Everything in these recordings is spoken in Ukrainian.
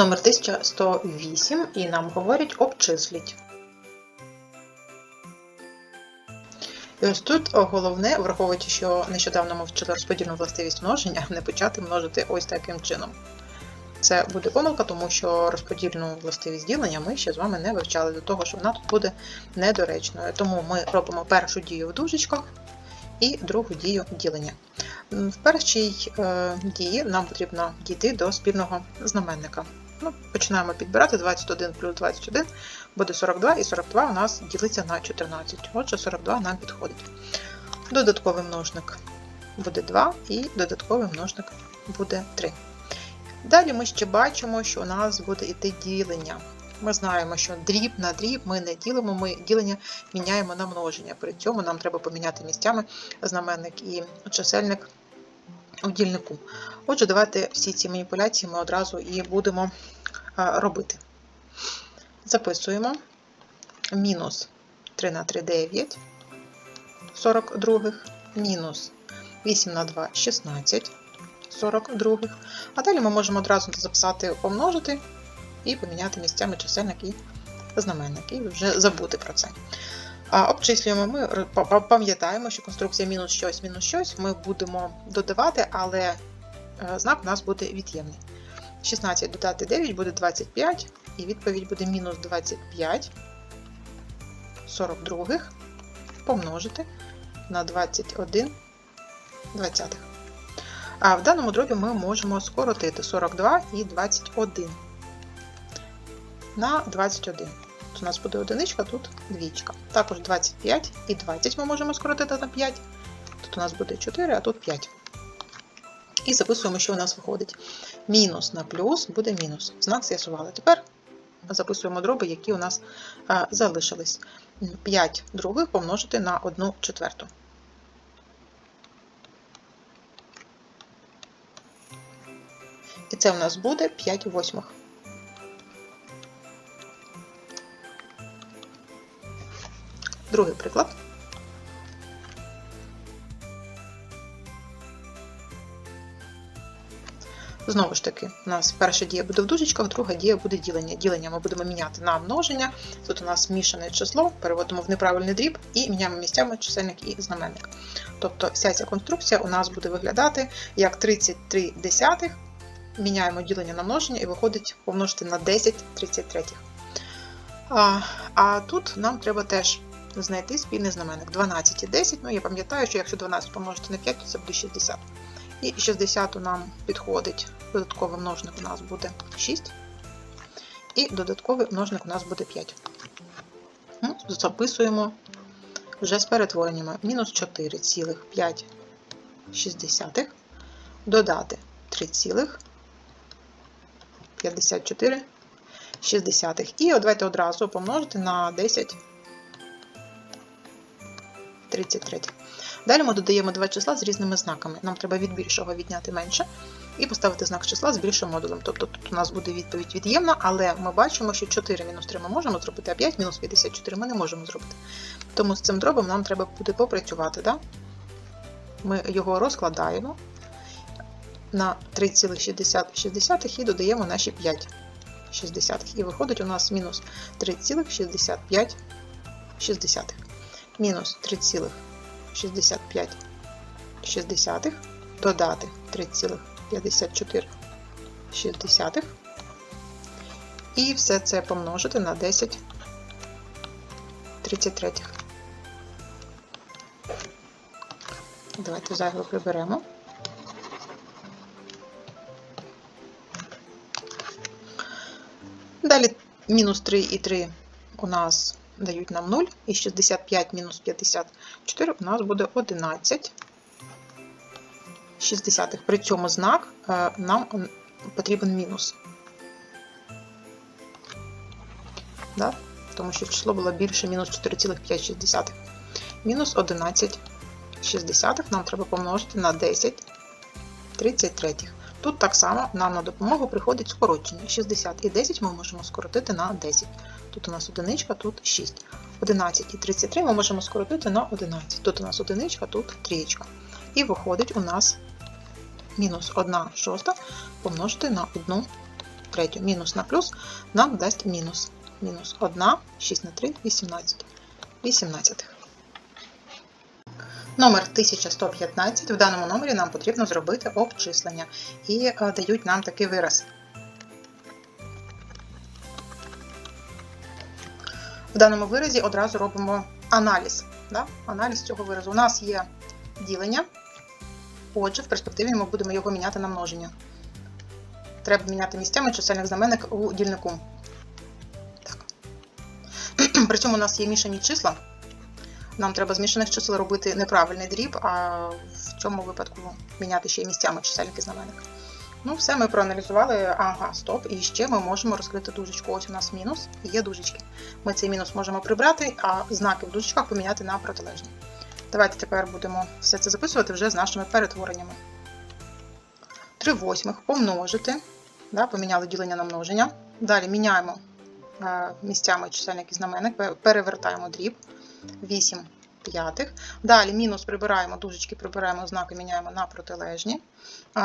Номер 1108 і нам говорять обчисліть. І ось тут головне, враховуючи, що нещодавно ми вчили розподільну властивість множення, не почати множити ось таким чином. Це буде помилка, тому що розподільну властивість ділення ми ще з вами не вивчали до того, що вона тут буде недоречною. Тому ми робимо першу дію в дужечках і другу дію ділення. В першій е, дії нам потрібно дійти до спільного знаменника. Ну, Починаємо підбирати 21 плюс 21 буде 42, і 42 у нас ділиться на 14. Отже, 42 нам підходить. Додатковий множник буде 2, і додатковий множник буде 3. Далі ми ще бачимо, що у нас буде йти ділення. Ми знаємо, що дріб на дріб ми не ділимо, ми ділення міняємо на множення. При цьому нам треба поміняти місцями знаменник і чисельник у дільнику. Отже, давайте всі ці маніпуляції ми одразу і будемо робити. Записуємо мінус 3 на 3 9, 42, мінус 8 на 2 16, 42. А далі ми можемо одразу записати помножити і поміняти місцями чисельник і знаменник, і вже забути про це. А обчислюємо ми, пам'ятаємо, що конструкція мінус щось, мінус щось ми будемо додавати, але знак у нас буде від'ємний. 16 додати 9 буде 25, і відповідь буде мінус 25 42 помножити на 21 20. А в даному дробі ми можемо скоротити 42 і 21 на 21. Тут у нас буде одиничка, тут двічка. Також 25 і 20 ми можемо скоротити на 5. Тут у нас буде 4, а тут 5. І записуємо, що у нас виходить. Мінус на плюс буде мінус. Знак з'ясували. Тепер записуємо дроби, які у нас а, залишились. 5 других помножити на 1 четверту. І це у нас буде 5 восьмих. Другий приклад. Знову ж таки, у нас перша дія буде в дужечках, друга дія буде ділення. Ділення ми будемо міняти на множення. Тут у нас мішане число, переводимо в неправильний дріб і міняємо місцями чисельник і знаменник. Тобто вся ця конструкція у нас буде виглядати як 33 десятих. Міняємо ділення на множення і виходить помножити на 10 33. А, а тут нам треба теж знайти спільний знаменник. 12 і 10. Ну, я пам'ятаю, що якщо 12 помножити на 5, то це буде 60. І 60 нам підходить. Додатковий множник у нас буде 6. І додатковий множник у нас буде 5. Ну, записуємо вже з перетвореннями. Мінус 4,5 додати 3,54 І давайте одразу помножити на 10 33. Далі ми додаємо два числа з різними знаками. Нам треба від більшого відняти менше і поставити знак числа з більшим модулем. Тобто тут у нас буде відповідь від'ємна, але ми бачимо, що 4 мінус 3 ми можемо зробити, а 5 мінус 54 ми не можемо зробити. Тому з цим дробом нам треба буде попрацювати. Да? Ми його розкладаємо на 3,60 і додаємо наші 5 60. І виходить у нас мінус 3,65. Мінус 3,65 60, додати 3,54 і все це помножити на 10 33. Давайте зайве приберемо. Далі мінус 3 і 3 у нас дають нам 0, і 65 мінус 54 у нас буде 11 60. При цьому знак е, нам потрібен мінус. Да? Тому що число було більше мінус 4,5. Мінус 11,6 нам треба помножити на 10 33. Тут так само нам на допомогу приходить скорочення. 60 і 10 ми можемо скоротити на 10. Тут у нас одиничка, тут 6. 11 і 33 ми можемо скоротити на 11. Тут у нас одиничка, тут трієчка. І виходить у нас мінус 1 шоста помножити на 1 третю. Мінус на плюс нам дасть мінус. Мінус 1, 6 на 3, 18. 18. Номер 1115. В даному номері нам потрібно зробити обчислення. І е, дають нам такий вираз. В даному виразі одразу робимо аналіз. Да? Аналіз цього виразу. У нас є ділення. Отже, в перспективі ми будемо його міняти на множення. Треба міняти місцями чисельник знаменник у дільнику. Так. При цьому у нас є мішані числа. Нам треба з мішаних чисел робити неправильний дріб, а в цьому випадку міняти ще й місцями чисельник і знаменник. Ну, все, ми проаналізували. Ага, стоп. І ще ми можемо розкрити дужечку. Ось у нас мінус, є дужечки. Ми цей мінус можемо прибрати, а знаки в дужечках поміняти на протилежні. Давайте тепер будемо все це записувати вже з нашими перетвореннями. 3 восьмих помножити. Да, поміняли ділення на множення. Далі міняємо е, місцями чисельник і знаменник, перевертаємо дріб. 8 п'ятих. Далі мінус прибираємо, дужечки прибираємо, знаки міняємо на протилежні.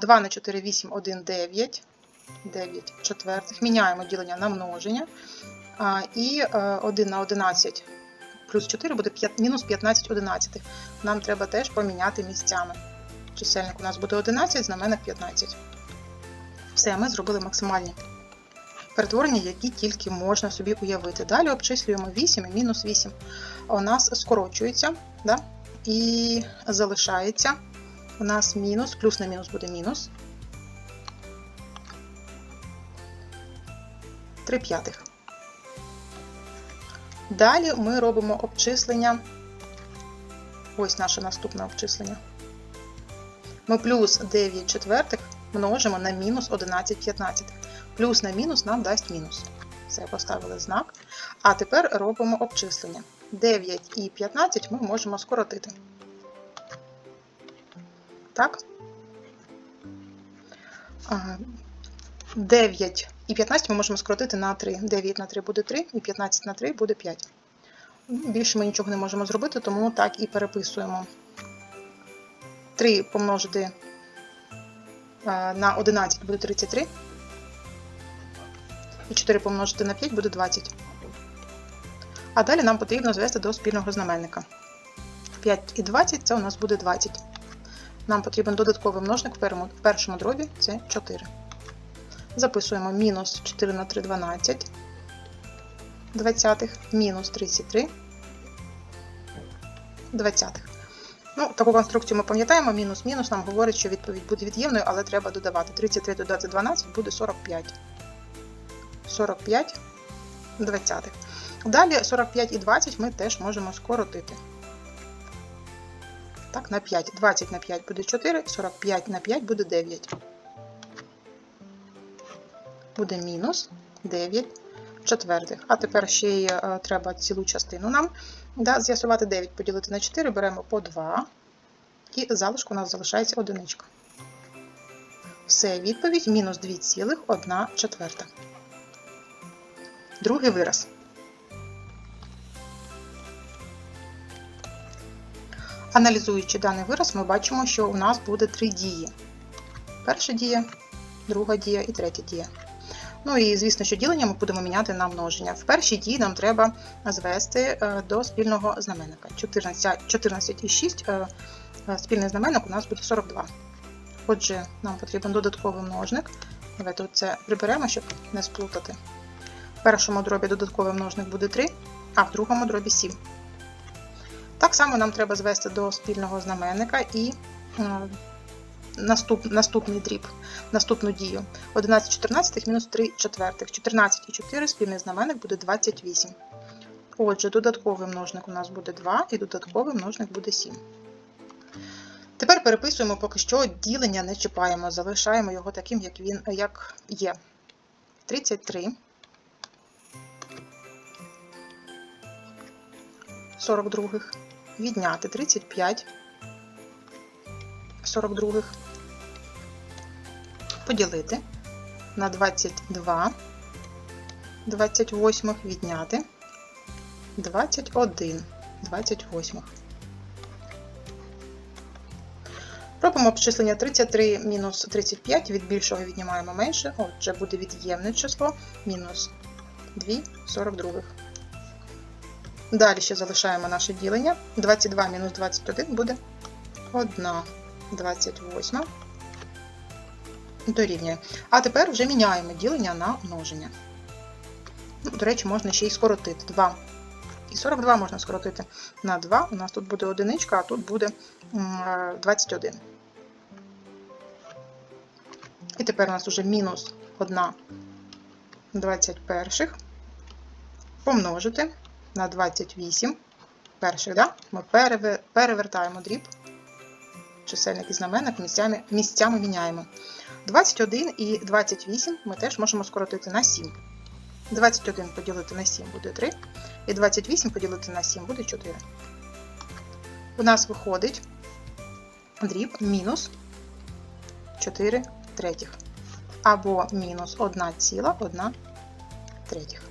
2 на 4, 8, 1, 9. 9 четвертих. Міняємо ділення на множення. І е, 1 на 11 плюс 4 буде 5, мінус 15 одинадцятих. Нам треба теж поміняти місцями. Чисельник у нас буде 11, знаменник 15. Все, ми зробили максимальні перетворення, які тільки можна собі уявити. Далі обчислюємо 8 і мінус 8. У нас скорочується, да? і залишається у нас мінус, плюс на мінус буде мінус. 3 п'ятих. Далі ми робимо обчислення. Ось наше наступне обчислення. Ми плюс 9 четвертих множимо на мінус 11 п'ятнадцятих. Плюс на мінус нам дасть мінус. Все, поставили знак. А тепер робимо обчислення. 9 і 15 ми можемо скоротити. Так? 9 і 15 ми можемо скоротити на 3. 9 на 3 буде 3, і 15 на 3 буде 5. Ну, Більше ми нічого не можемо зробити, тому так і переписуємо. 3 помножити на 11 буде 33. І 4 помножити на 5 буде 20. А далі нам потрібно звести до спільного знаменника. 5 і 20 це у нас буде 20. Нам потрібен додатковий множник в першому, дробі це 4. Записуємо мінус 4 на 3 12 двадцятих, мінус 33 двадцятих. Ну, таку конструкцію ми пам'ятаємо, мінус-мінус нам говорить, що відповідь буде від'ємною, але треба додавати. 33 додати 12 буде 45. 45 двадцятих. Далі 45 і 20 ми теж можемо скоротити. Так, на 5. 20 на 5 буде 4, 45 на 5 буде 9. Буде мінус 9 четвертих. А тепер ще й е, треба цілу частину нам да, з'ясувати 9 поділити на 4, беремо по 2. І залишку у нас залишається одиничка. Все, відповідь мінус 2,1 четверта. Другий вираз. Аналізуючи даний вираз, ми бачимо, що у нас буде три дії. Перша дія, друга дія і третя дія. Ну і звісно, що ділення ми будемо міняти на множення. В першій дії нам треба звести е, до спільного знаменника. 14, 14 і 6 е, е, спільний знаменник у нас буде 42. Отже, нам потрібен додатковий множник. Давайте це приберемо, щоб не сплутати. В першому дробі додатковий множник буде 3, а в другому дробі 7. Так само нам треба звести до спільного знаменника і е, наступ, наступний дріб, наступну дію. 11 14 мінус 3 четвертих. 14 і 4 спільний знаменник буде 28. Отже, додатковий множник у нас буде 2 і додатковий множник буде 7. Тепер переписуємо поки що ділення не чіпаємо, залишаємо його таким, як він як є. 33. 42. Відняти 35. 42. Поділити на 22. 28 відняти 21 28. Робимо обчислення 33 мінус 35, від більшого віднімаємо менше, отже буде від'ємне число мінус 2 42. Далі ще залишаємо наше ділення. 22 мінус 21 буде 1 28 дорівнює. А тепер вже міняємо ділення на множення. Ну, До речі, можна ще й скоротити 2. І 42 можна скоротити на 2. У нас тут буде одиничка, а тут буде е, 21. І тепер у нас вже мінус 1 21 помножити на 28 перших. Да? Ми перевертаємо дріб. Чисельник і знаменник місцями, місцями міняємо. 21 і 28 ми теж можемо скоротити на 7. 21 поділити на 7 буде 3, і 28 поділити на 7 буде 4. У нас виходить дріб мінус 4 третіх. Або мінус 1,1 третіх.